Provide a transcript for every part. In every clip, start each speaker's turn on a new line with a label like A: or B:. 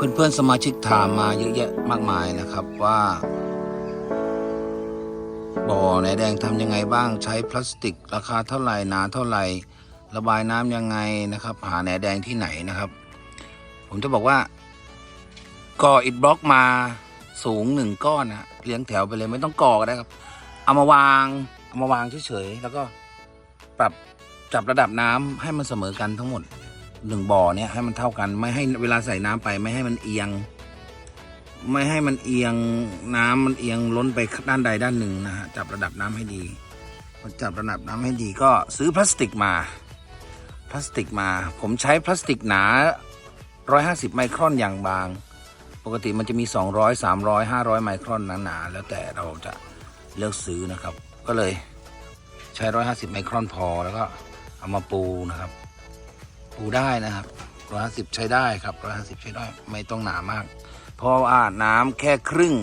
A: เพื่อนๆสมาชิกถามมาเยอะแยะมากมายนะครับว่าบ่อแหนแดงทำยังไงบ้างใช้พลาสติก ราคาเท่าไหร่หนาเท่าไหร่ ระบายน้ำยังไงนะครับ หาแหนแดงที่ไหนนะครับ ผมจะบอกว่าก่ออิฐบล็อกมาสูงหนึ่งก้อนนะเลี้ยงแถวไปเลยไม่ต้องก่อก็ได้ครับ เอามาวางเอามาวางเฉยๆแล้วก็ปรับจับระดับน้ำให้มันเสมอกันทั้งหมด หนึ่งบ่อเนี่ยให้มันเท่ากัน ไม่ให้เวลาใส่น้ำไป ไม่ให้มันเอียง ไม่ให้มันเอียงน้ำมันเอียงล้นไปด้านใดด้านหนึ่งนะฮะจับระดับน้ำให้ดีพอจับระดับน้ำให้ดีก็ซื้อพลาสติกมา พลาสติกมา ผมใช้พลาสติกหนา 150 ไมครอนอย่างบาง ปกติมันจะมี 200 300 500 ไมครอนหนาๆแล้วแต่เราจะเลือกซื้อนะครับ ก็เลยใช้ 150 ไมครอนพอแล้วก็เอามาปูนะครับ ปูได้นะครับ150ใช้ได้ครับ150ใช้ได้ไม่ต้องหนามาก เพราะว่าน้ำแค่ครึ่ง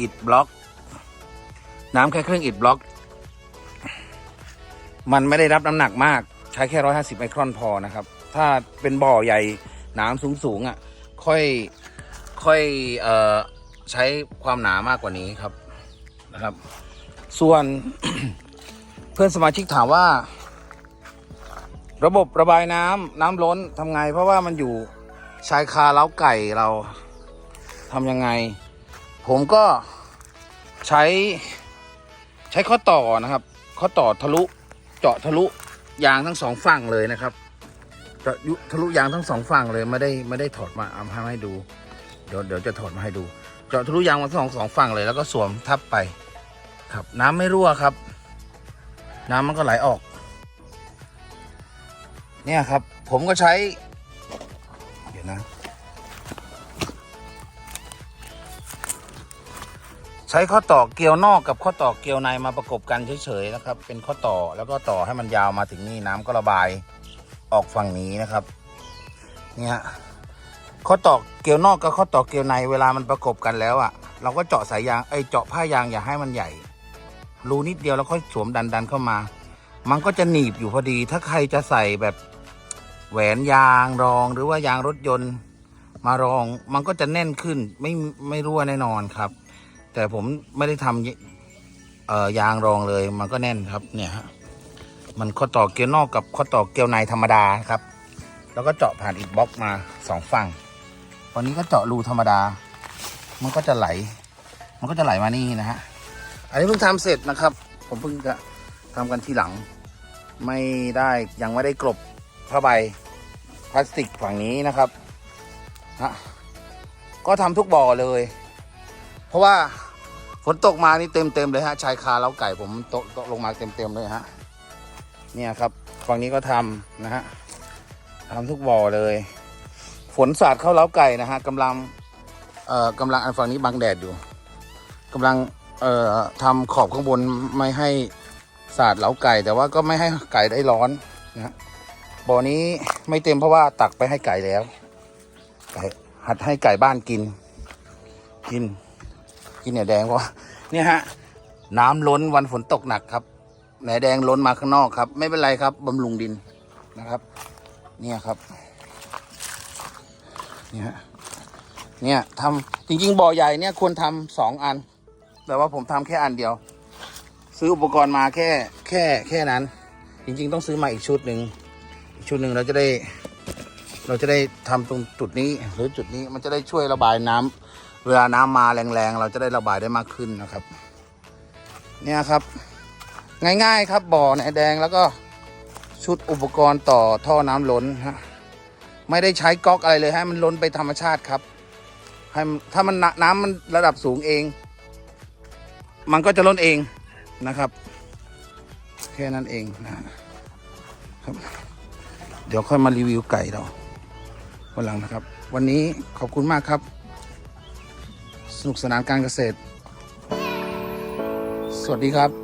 A: อิฐบล็อก น้ำแค่ครึ่งอิฐบล็อก มันไม่ได้รับน้ำหนักมาก ใช้แค่150ไมครอนพอนะครับ ถ้าเป็นบ่อใหญ่น้ำสูงๆอะ ค่อยค่อยเอ่อใช้ความหนามากกว่านี้ครับนะครับ ส่วนเพื่อนสมาชิกถามว่า ระบบระบายน้ำน้ำล้นทำไง เพราะว่ามันอยู่ชายคาเล้าไก่เราทำยังไง ผมก็ใช้ใช้ข้อต่อนะครับข้อต่อทะลุเจาะทะลุยางทั้งสองฝั่งเลยนะครับจะยุทะลุยางทั้งสองฝั่งเลยไม่ได้ไม่ได้ถอดมาเอาให้ดูเดี๋ยวเดี๋ยวจะถอดมาให้ดู เจาะทะลุยางมาทั้งสองสองฝั่งเลยแล้วก็สวมทับไป ครับน้ำไม่รั่วครับ น้ำมันก็ไหลออก เนี่ยครับ ผมก็ใช้ เดี๋ยวนะ ใช้ข้อต่อเกลียวนอกกับข้อต่อเกลียวในมาประกบกันเฉยๆนะครับ เป็นข้อต่อแล้วก็ต่อให้มันยาวมาถึงนี่น้ำก็ระบายออกฝั่งนี้นะครับเนี่ยข้อต่อเกลียวนอกกับข้อต่อเกลียวในเวลามันประกบกันแล้วอะ่ะ เราก็เจาะสายยางไอเจาะผ้ายางอย่าให้มันใหญ่รูนิดเดียวแล้วค่อยสวมดันดันๆเข้ามา มันก็จะหนีบอยู่พอดี ถ้าใครจะใส่แบบแหวนยางรองหรือว่ายางรถยนต์ มารอง มันก็จะแน่นขึ้น ไม่ไม่รั่วแน่นอนครับ แต่ผมไม่ได้ทำเอ่อยางรองเลย มันก็แน่นครับ เนี่ยฮะมันข้อต่อเกลียวนอกกับข้อต่อเกลียวในธรรมดาครับ แล้วก็เจาะผ่านอิฐบล็อกมาสองฝั่งวันนี้ก็เจาะรูธรรมดา มันก็จะไหล มันก็จะไหลมานี่นะฮะ อันนี้เพิ่งทำเสร็จนะครับ ผมเพิ่งจะ ทำกันทีหลัง ไม่ได้ยังไม่ได้กลบผ้าใบพลาสติกฝั่งนี้นะครับฮะก็ทำทุกบ่อเลย เพราะว่าฝนตกมานี่เต็มเต็มๆเลยฮะชายคาเล้าไก่ผมตกตกลงมาเต็มเต็มๆเลยฮะเนี่ยครับฝั่งนี้ก็ทำนะฮะทำทุกบ่อเลย ฝนสาดเข้าเล้าไก่นะฮะกำลังเอ่อกำลังอันฝั่งนี้บังแดดอยู่กำลังเอ่อทำขอบข้างบนไม่ให้ สาดเหลาไก่แต่ว่าก็ไม่ให้ไก่ได้ร้อนนะบ่อนี้ไม่เต็มเพราะว่าตักไปให้ไก่แล้วไก่หัดให้ไก่บ้านกิน กิน กินเนี่ยแดงเพราะเนี่ยฮะ น้ำล้นวันฝนตกหนักครับแหนแดงล้นมาข้างนอกครับ ไม่เป็นไรครับบำรุงดินนะครับ เนี่ยครับ เนี่ยฮะเนี่ยทำจริง ๆ บ่อใหญ่เนี่ยควรทำสองอัน แต่ว่าผมทำแค่อันเดียว ซื้ออุปกรณ์มาแค่แค่แค่นั้น จริง ๆ ต้องซื้อมาอีกชุดหนึ่งอีกชุดหนึ่งเราจะได้ เราจะได้ทำตรงจุดนี้หรือจุดนี้มันจะได้ช่วยระบายน้ำเวลาน้ำมาแรงๆ เราจะได้ระบายได้มากขึ้นนะครับ เนี่ยครับ ง่ายๆครับบ่อแหนแดงแล้วก็ชุดอุปกรณ์ต่อท่อน้ำล้นฮะไม่ได้ใช้ก๊อกอะไรเลยให้มันล้นไปธรรมชาติครับให้ถ้ามันน้ำมันระดับสูงเอง มันก็จะล้นเอง นะครับ แค่นั้นเองนะครับ เดี๋ยวค่อยมารีวิวไก่เราวันหลังนะครับ วันนี้ขอบคุณมากครับ สนุกสนานการเกษตร สวัสดีครับ